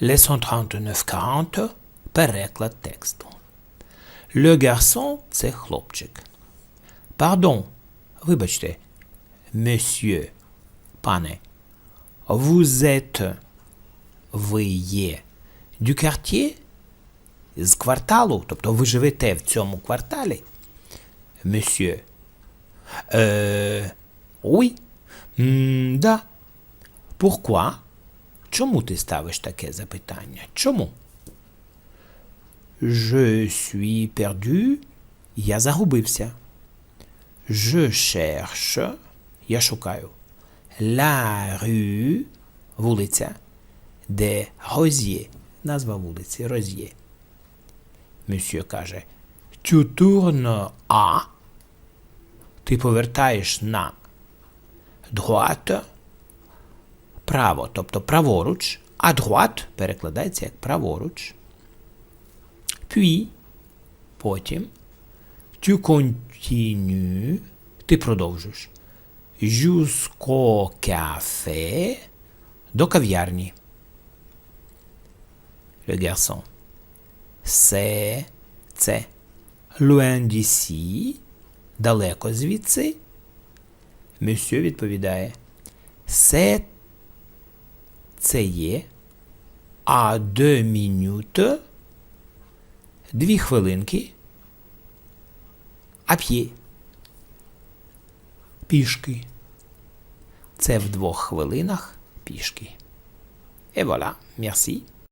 Les 139-40 – переклад тексту. Le garçon – це хлопчик. Pardon, вибачте, monsieur, пане. Vous êtes, ви є, du quartier, з кварталу, тобто ви живете в цьому кварталі. Monsieur. Е, oui. М, да. Pourquoi? Чому ти ставиш таке запитання? Чому? Je suis perdu. Я загубився. Je cherche. Я шукаю. La rue. Вулиця. Де Роз'є. Назва вулиці Роз'є. Monsieur каже. Tu tournes à. Ти повертаєш на droite. Право, тобто праворуч. А перекладається як праворуч. Puis, потім, tu continues, ти продовжуєш. Jusqu'au café, до кав'ярні. Le garçon. C'est, це. Loin d'ici, далеко звідси. Monsieur відповідає. C'est, це є. А deux minute дві хвилинки. А п'є. Пішки. Це в двох хвилинах пішки. Et voilà, merci.